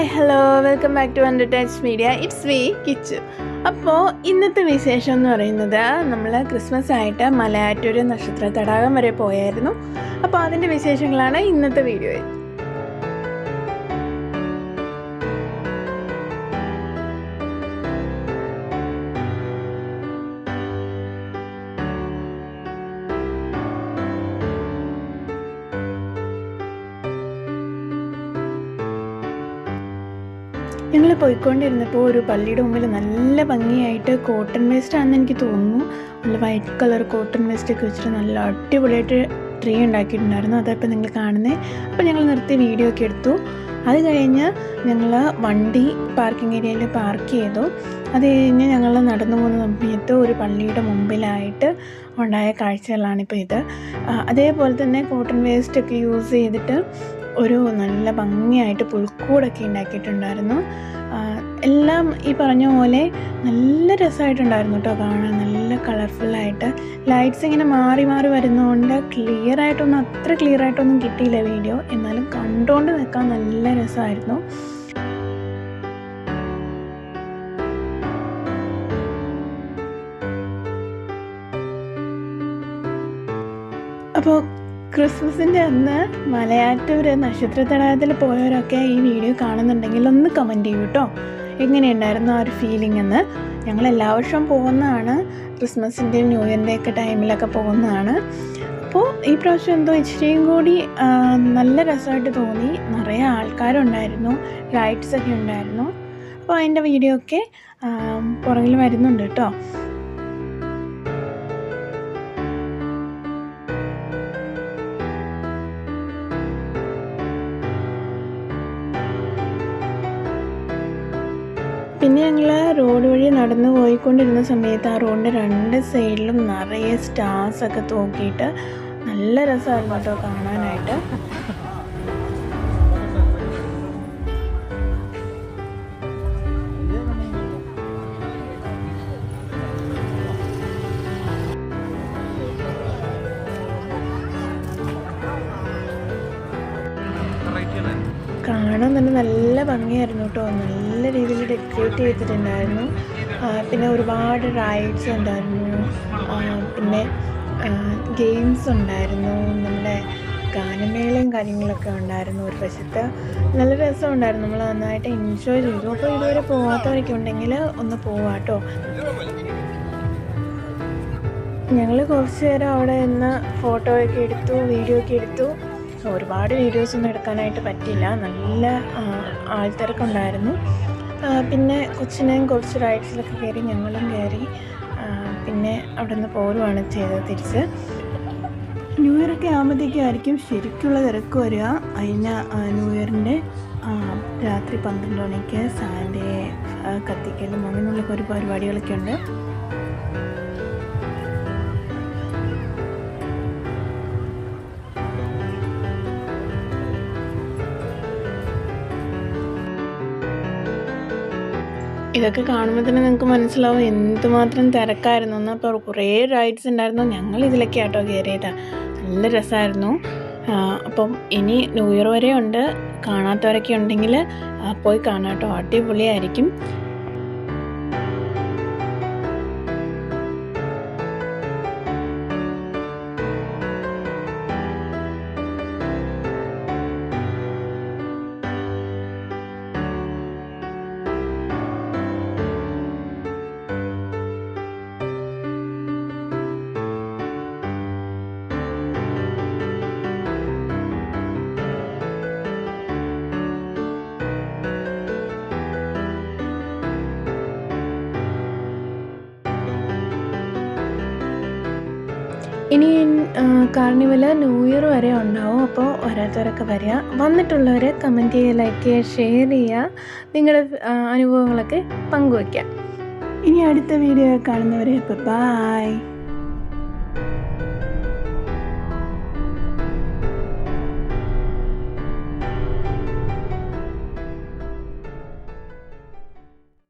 Hi hello welcome back to touch media it's V Kichu അപ്പോൾ ഇന്നത്തെ വിശേഷം എന്ന് പറയുന്നത് നമ്മൾ ക്രിസ്മസ് ആയിട്ട് മലയാറ്റൂർ നക്ഷത്ര തടാകം വരെ പോയായിരുന്നു. അപ്പോൾ അതിന്റെ വിശേഷങ്ങളാണ് ഇന്നത്തെ വീഡിയോയിൽ. ഞങ്ങൾ പോയിക്കൊണ്ടിരുന്നപ്പോൾ ഒരു പള്ളിയുടെ മുമ്പിൽ നല്ല ഭംഗിയായിട്ട് കോട്ടൺ വേസ്റ്റ് ആണെന്ന് എനിക്ക് തോന്നുന്നു. നല്ല വൈറ്റ് കളർ കോട്ടൺ വേസ്റ്റ് ഒക്കെ വെച്ചിട്ട് നല്ല അടിപൊളിയായിട്ട് ട്രീ ഉണ്ടാക്കിയിട്ടുണ്ടായിരുന്നു. അതപ്പോൾ നിങ്ങൾ കാണുന്നത് അപ്പോൾ ഞങ്ങൾ നിർത്തി വീഡിയോ ഒക്കെ എടുത്തു. അത് കഴിഞ്ഞ് ഞങ്ങൾ വണ്ടി പാർക്കിംഗ് ഏരിയയിൽ പാർക്ക് ചെയ്തു. അത് കഴിഞ്ഞ് ഞങ്ങൾ നടന്നു പോകുന്ന സമയത്ത് ഒരു പള്ളിയുടെ മുമ്പിലായിട്ട് ഉണ്ടായ കാഴ്ചകളാണിപ്പോൾ ഇത്. അതേപോലെ തന്നെ കോട്ടൺ വേസ്റ്റ് ഒക്കെ യൂസ് ചെയ്തിട്ട് ഒരു നല്ല ഭംഗിയായിട്ട് പുൽക്കൂടൊക്കെ ഉണ്ടാക്കിയിട്ടുണ്ടായിരുന്നു. എല്ലാം ഈ പറഞ്ഞ പോലെ നല്ല രസമായിട്ടുണ്ടായിരുന്നു കേട്ടോ കാണാൻ. നല്ല കളർഫുള്ളായിട്ട് ലൈറ്റ്സ് ഇങ്ങനെ മാറി മാറി വരുന്നതുകൊണ്ട് ക്ലിയർ ആയിട്ടൊന്നും അത്ര ക്ലിയർ ആയിട്ടൊന്നും കിട്ടിയില്ല വീഡിയോ എന്നാലും കണ്ടുകൊണ്ട് നിൽക്കാൻ നല്ല രസമായിരുന്നു. അപ്പോൾ ക്രിസ്മസിന്റെ അന്ന് മലയാറ്റൂർ നക്ഷത്ര തടാകത്തിൽ പോയവരൊക്കെ ഈ വീഡിയോ കാണുന്നുണ്ടെങ്കിൽ ഒന്ന് കമന്റ് ചെയ്യൂ കേട്ടോ എങ്ങനെയുണ്ടായിരുന്നു ആ ഒരു ഫീലിംഗ് എന്ന്. ഞങ്ങൾ എല്ലാ വർഷവും പോകുന്നതാണ്. ക്രിസ്മസിന്റെയും ന്യൂ ഇയറിന്റെ ഒക്കെ ടൈമിലൊക്കെ പോകുന്നതാണ്. അപ്പോൾ ഈ പ്രാവശ്യം എന്തോ ഇച്ചിരിയും കൂടി നല്ല രസമായിട്ട് തോന്നി. നിറയെ ആൾക്കാരുണ്ടായിരുന്നു. ലൈറ്റ്സ് ഒക്കെ ഉണ്ടായിരുന്നു. അപ്പോൾ അതിന്റെ വീഡിയോ ഒക്കെ പുറകിൽ വരുന്നുണ്ട് കേട്ടോ പിന്നെ ഞങ്ങൾ റോഡ് വഴി നടന്നു പോയിക്കൊണ്ടിരുന്ന സമയത്ത് ആ റോഡിന്റെ രണ്ട് സൈഡിലും നിറയെ സ്റ്റാർസ് ഒക്കെ തൂക്കിയിട്ട് നല്ല രസമായിരുന്നു കേട്ടോ കാണാനായിട്ട്. കാണാൻ തന്നെ നല്ല ഭംഗിയായിരുന്നു കേട്ടോ. നല്ല രീതിയിൽ ഡെക്കറേറ്റ് ചെയ്തിട്ടുണ്ടായിരുന്നു. പിന്നെ ഒരുപാട് റൈഡ്സ് ഉണ്ടായിരുന്നു. പിന്നെ ഗെയിംസ് ഉണ്ടായിരുന്നു. നമ്മുടെ ഗാനമേളയും കാര്യങ്ങളൊക്കെ ഉണ്ടായിരുന്നു ഒരു വശത്ത്. നല്ല രസം ഉണ്ടായിരുന്നു. നമ്മൾ നന്നായിട്ട് എൻജോയ് ചെയ്തു. അപ്പോൾ ഇതുവരെ പോകാത്തവരൊക്കെ ഉണ്ടെങ്കിൽ ഒന്ന് പോവാട്ടോ ഞങ്ങൾ കുറച്ച് നേരം അവിടെ നിന്ന് ഫോട്ടോ ഒക്കെ എടുത്തു വീഡിയോ ഒക്കെ എടുത്തു. ഒരുപാട് വീഡിയോസ് ഒന്നും എടുക്കാനായിട്ട് പറ്റില്ല നല്ല ആൾത്തിരക്കുണ്ടായിരുന്നു. പിന്നെ കൊച്ചിനെയും കുറച്ച് റൈഡ്സിലൊക്കെ കയറി ഞങ്ങളും കയറി പിന്നെ അവിടെ നിന്ന് പോരുവാണ് ചെയ്തത് തിരിച്ച്. ന്യൂ ഇയർ ഒക്കെ ആകുമ്പോഴത്തേക്കായിരിക്കും ശരിക്കുള്ള തിരക്ക് വരിക. അതിന് ന്യൂ ഇയറിന്റെ രാത്രി പന്ത്രണ്ട് മണിക്ക് സാന്റെ ആ, കത്തിക്കലും അങ്ങനെയുള്ള ഒരു പരിപാടികളൊക്കെ ഉണ്ട്. ഇതൊക്കെ കാണുമ്പോൾ തന്നെ നിങ്ങൾക്ക് മനസ്സിലാവും എന്തുമാത്രം തിരക്കായിരുന്നു. എന്ന് അപ്പോൾ കുറേ റൈഡ്സ് ഉണ്ടായിരുന്നു. ഞങ്ങൾ ഇതിലൊക്കെ ആട്ടോ കയറിയത്. നല്ല രസമായിരുന്നു. അപ്പം ഇനി ന്യൂ ഇയർ വരെ ഉണ്ട് കാണാത്തവരൊക്കെ ഉണ്ടെങ്കിൽ പോയി കാണാട്ടോ അടിപൊളിയായിരിക്കും. ഇനി കാർണിവൽ ന്യൂ ഇയർ വരെ ഉണ്ടാവും. അപ്പോൾ ഓരോരുത്തരൊക്കെ വരിക. വന്നിട്ടുള്ളവർ കമന്റ് ചെയ്യുക ലൈക്ക് ചെയ്യുക ഷെയർ ചെയ്യുക. നിങ്ങളുടെ അനുഭവങ്ങളൊക്കെ പങ്കുവയ്ക്കുക. ഇനി അടുത്ത വീഡിയോ കാണുന്നവരെ ഇപ്പോൾ ബൈ